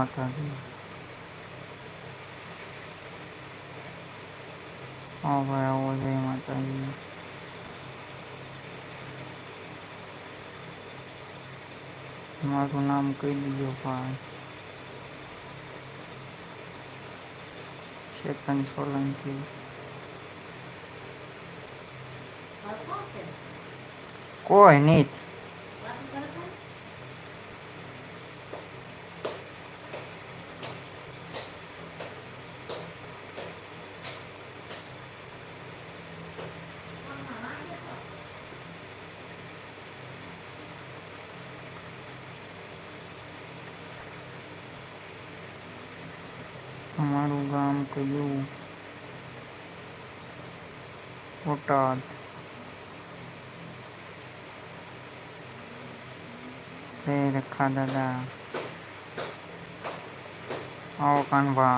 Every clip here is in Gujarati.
માતાજી. હા ભાઈ આવો જય માતાજી. મારું નામ કહી દીજો ભાઈ. ચેતન સોલંકી. કોઈ નહીં. ตอน เซลคาดาดาเอากันว่า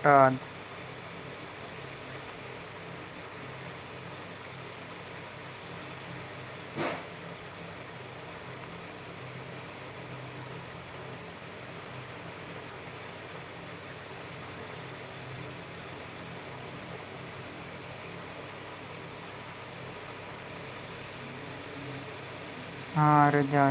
બોટાદ હા રજા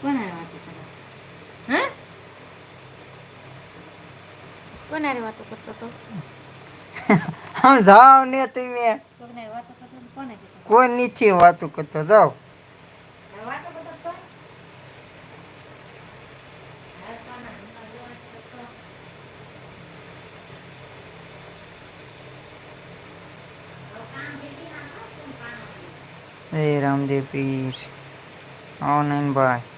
કોણ હારે વાતો કરે? હા? કોણ હારે વાતો કરતો તો આમ જાવ ને તમે. કોઈને હારે વાતો કરતો કોને કોઈ નથી વાતું કરતો જાઓ. હવે વાતો કરતો તો હારે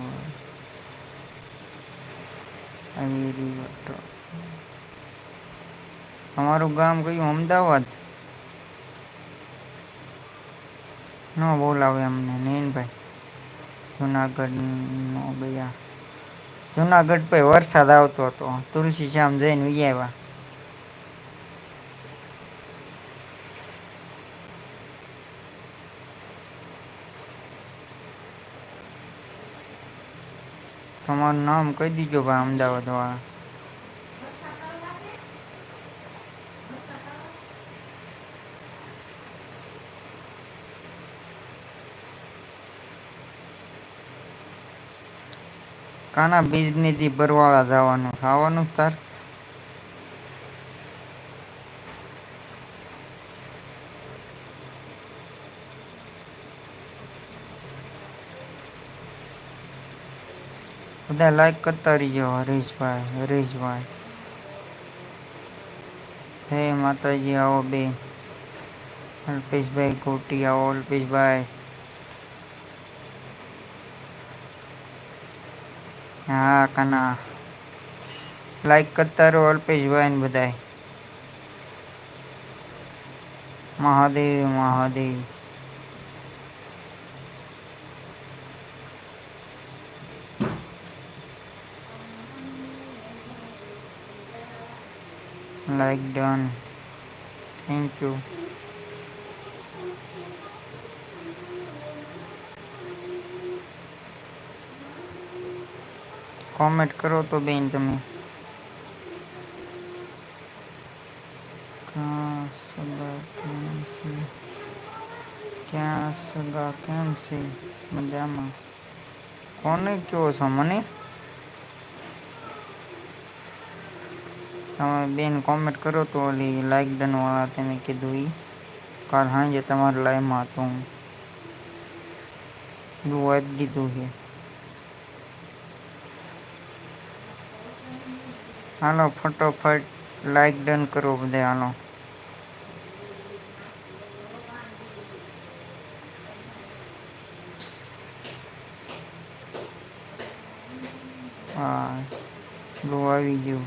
અમારું ગામ કયું અમદાવાદ. ન બોલાવે અમને નૈનભાઈ જુનાગઢ નો ગયા જુનાગઢ પછી વરસાદ આવતો હતો. તુલસી શ્યામ જઈને વી આવ્યા. તમારું નામ કહી દીજો ભાઈ અમદાવાદ વાળા. કાના બીજનીથી બરવાળા જવાનું? ખાવાનું તાર? બધા લાઈક કરતા રહીજો હરીશભાઈ હરીશભાઈ હે માતાજી આવો બે અલ્પેશભાઈ કોટી આવો અલ્પેશભાઈ હા કાના લાઈક કરતા રહો અલ્પેશભાઈ ને બધાય Mahadev Mahadev like done thank you comment કરો તો બેન તમે ક્યાં સગા કેમ છે ક્યાં સગા કેમ છે મજામાં કોને કહો છો મને તમે બેન કોમેન્ટ કરો તો ઓલી લાઈક ડન વાળા તમે કીધું ઈ કાલ સાંજે તમારા લાઈવમાં હતો હું એવું આપી દીધું છે હાલો ફટોફટ લાઈક ડન કરો બધા હાલો હા લો આવી ગયું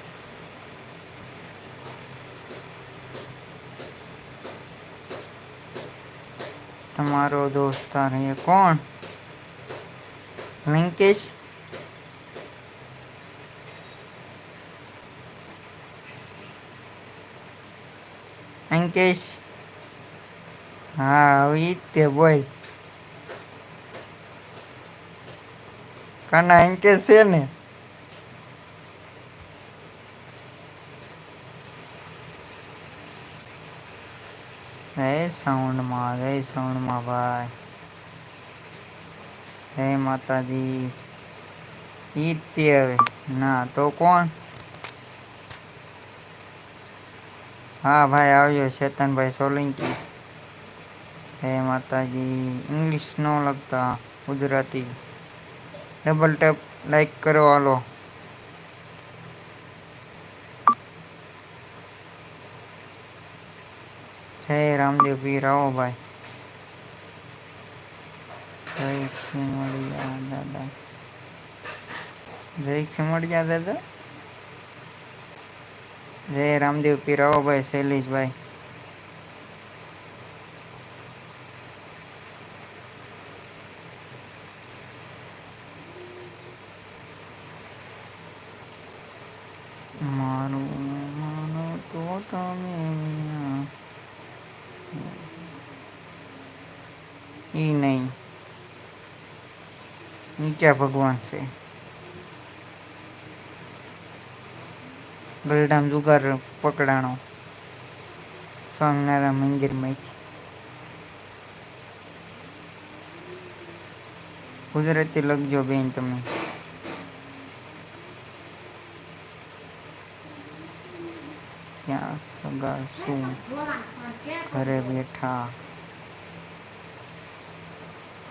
તમારો દોસ્તાર હે કોણ લિંકેશ અંકેશ હા હવે ઈ જ તે બોલ કાના અંકેશ છે ને જય સાઉન્ડમાં જય સાઉન્ડમાં ભાઈ. જય માતાજી. ઈ તે હવે ના, તો કોણ? હા ભાઈ આવ્યો ચેતનભાઈ સોલંકી. હે માતાજી, ઇંગ્લિશ ન લગતા ગુજરાતી. ડબલ ટેપ, લાઈક કરો, હાલો. જય રામદેવ ભી રાવો ભાઈ જય ખેમડિયા દાદા જય ખેમડિયા દાદા જય રામદેવ પી રાવો ભાઈ શૈલેષભાઈ મારું માનો તો તમે વિના. ઈ નહીં. ઈ ક્યાં ભગવાન છે? બલરામ જુગાર પકડાણો. સ્વામિનારાયણ મંદિરમાંથી ગુજરાતી લખજો બેન તમે. ત્યાં સગા શું? ઘરે બેઠા.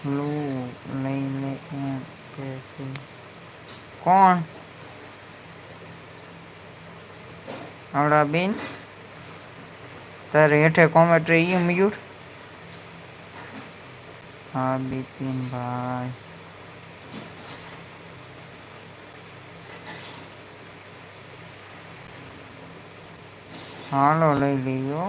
બ્લુ બ્લુ લઈ લે એમ કે છે કોણ આવડા બેન તારે હેઠે કોમેન્ટ રહી મયુર હા બિપિનભાઈ હાલો લઈ લઈયો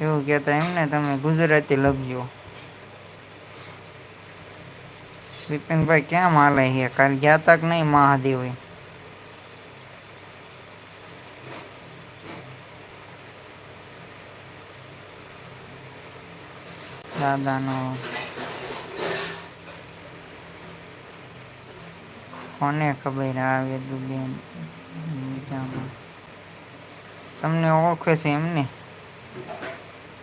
એવું કેતા એમને તમે ગુજરાતી લખજો. વિપિનભાઈ ક્યાં માલે છે? કાલ ગયા તક નહીં મહાદેવ? દાદાનો કોને ખબર આવે દુબેન બીજામાં. તમને ઓળખે છે એમને?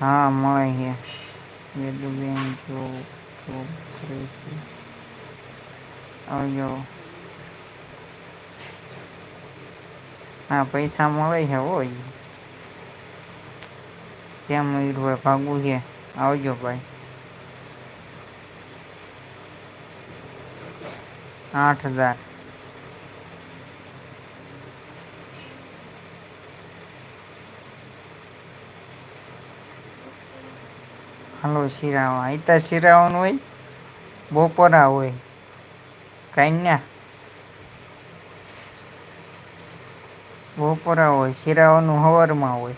હા, મળે છે. વેદુબેન જો આવજો. હા, પૈસા મળે છે હોય કેમ મયુરભાઈ ભાગવું છે? આવજો ભાઈ. આઠ હજાર. હલો શિરાવા આઈતા શિરાવાનું હોય. બપોરા હોય. કન્યા બપોરા હોય. શિરાવાનું હવરમાં હોય.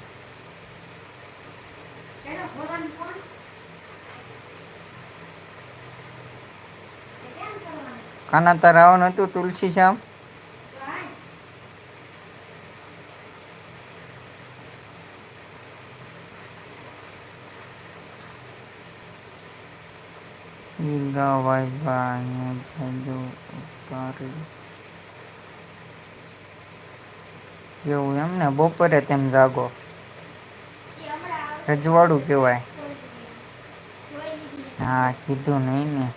કાના તાર આવવાનું હતું તુલસી શ્યામ ઈદગા ભાઈ જાજો ઉતારે એવું એમ ને બપોરે તેમ જાગો એ હમણાં આવશે રજવાડું કહેવાય જોઈ લીધી હા કીધું નહીં ને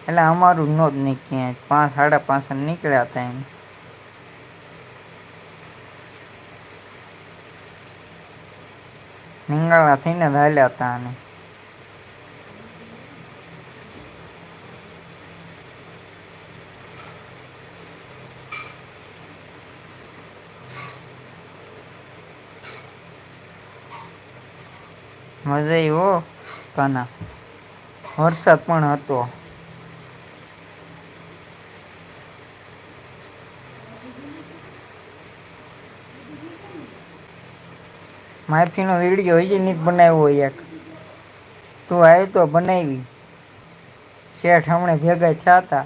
એટલે અમારું નો જ નીકળ્યા પાંચ સાડા પાંચ નીકળ્યા હતા એમ નિંગાળા થઈને જ હાલ્યા હતા અને મજા હો, કાના. વરસાદ પણ હતો. માફીનો વીડિયો હજી નહીં બનાવ્યો હોય એક. તું આવ્યો તો બનાવી. શેઠ હમણાં ભેગા થયા હતા.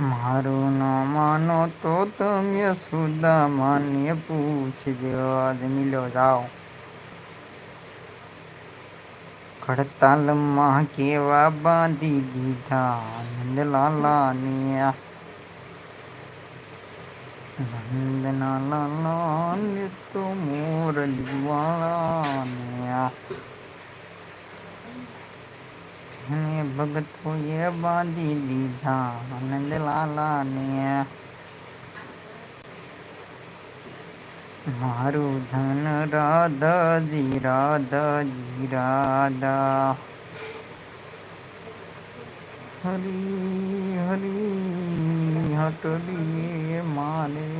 મારું ના માનો તો તમે સુદા માન્ય પૂછજો. મિલો જાઓ. ખડતાલમાં કેવા બાંધી દીધા? નંદલાલાને નંદના લાલા તો મોરલી વાળાને ہمیں بھگت کو یہ بادی دی تھا۔ آنند لالا نے مارو دھن رادھا جی رادھا جی رادھا۔ ہری ہری، ہٹ ہٹری مارے۔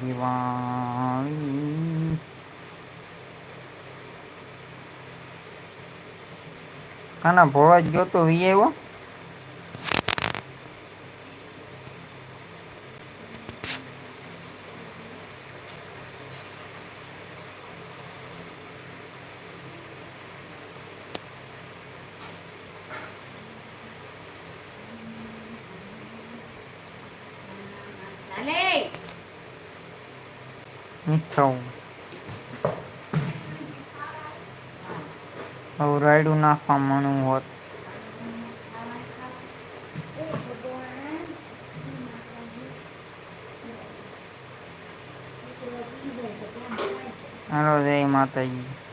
دیوانی કાના ભોળા જ ગયો તો વી આવ્યો ચાલે હવે રાયડું નાખવા મણું હોત. હાલો જય માતાજી.